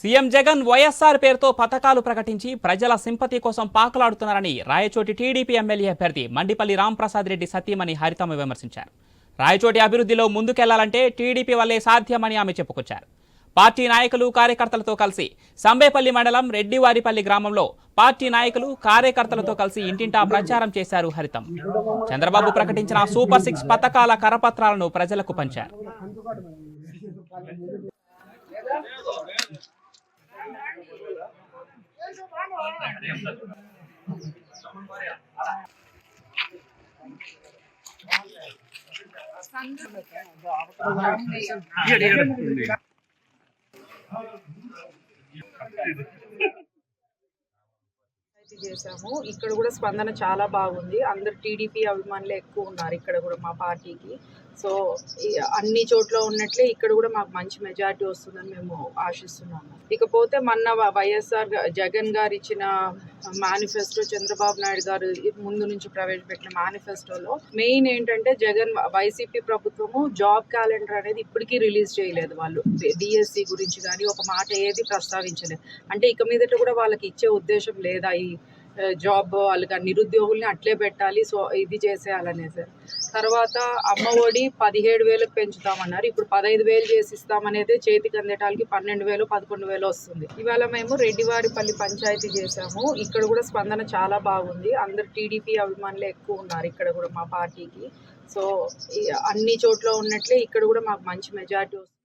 CM Jagan YSR పేరుతో పథకాలు ప్రకటించి ప్రజల సింపతి కోసం పాకులాడుతున్నారని రాయచోటి టీడీపీ ఎమ్మెల్యే అభ్యర్థి మండిపల్లి రాంప్రసాద్ రెడ్డి సతీమణి హరితమ్మ విమర్శించారు. రాయచోటి అభివృద్ధిలో ముందుకెళ్ళాలంటే టీడీపీ వల్లే సాధ్యమని ఆమె చెప్పుకొచ్చారు. పార్టీ నాయకులు కార్యకర్తలతో కలిసి సంబేపల్లి మండలం రెడ్డివారిపల్లి గ్రామంలో పార్టీ నాయకులు కార్యకర్తలతో కలిసి ఇంటింటా ప్రచారం చేశారు హరితం చంద్రబాబు ప్రకటించిన సూపర్ సిక్స్ పథకాల కరపత్రాలను ప్రజలకు పంచారు. Yeah, yeah. అయితే చేశాము. ఇక్కడ కూడా స్పందన చాలా బాగుంది. అందరు టీడీపీ అభిమానులు ఎక్కువ ఉన్నారు ఇక్కడ కూడా మా పార్టీకి. సో అన్ని చోట్ల ఉన్నట్లే ఇక్కడ కూడా మాకు మంచి మెజారిటీ వస్తుందని మేము ఆశిస్తున్నాము. ఇకపోతే మొన్న వ- వైఎస్ఆర్ జగన్ గారు ఇచ్చిన మేనిఫెస్టో చంద్రబాబు నాయుడు గారు ముందు నుంచి ప్రవేశపెట్టిన మేనిఫెస్టోలో మెయిన్ ఏంటంటే జగన్ వైసీపీ ప్రభుత్వము జాబ్ క్యాలెండర్ అనేది ఇప్పటికీ రిలీజ్ చేయలేదు వాళ్ళు. డిఎస్సి గురించి కానీ ఒక మాట ఏది ప్రస్తావించలేదు. అంటే ఇక మీదట కూడా వాళ్ళకి ఇచ్చే ఉద్దేశం లేదా ఈ జాబ్ వాళ్ళకి నిరుద్యోగుల్ని అట్లే పెట్టాలి సో ఇది చేసేయాలనే సార్. తర్వాత అమ్మ ఒడి పదిహేడు వేలకు పెంచుతామన్నారు. ఇప్పుడు పదహైదు వేలు చేసి ఇస్తామనేది చేతికి అందేటాలకి పన్నెండు వేలు పదకొండు వేలు వస్తుంది. ఇవాళ మేము రెడ్డివారిపల్లి పంచాయతీ చేసాము ఇక్కడ కూడా స్పందన చాలా బాగుంది. అందరు టీడీపీ అభిమానులు ఎక్కువ ఉన్నారు ఇక్కడ కూడా మా పార్టీకి. సో అన్ని చోట్ల ఉన్నట్లే ఇక్కడ కూడా మాకు మంచి మెజారిటీ వస్తుంది.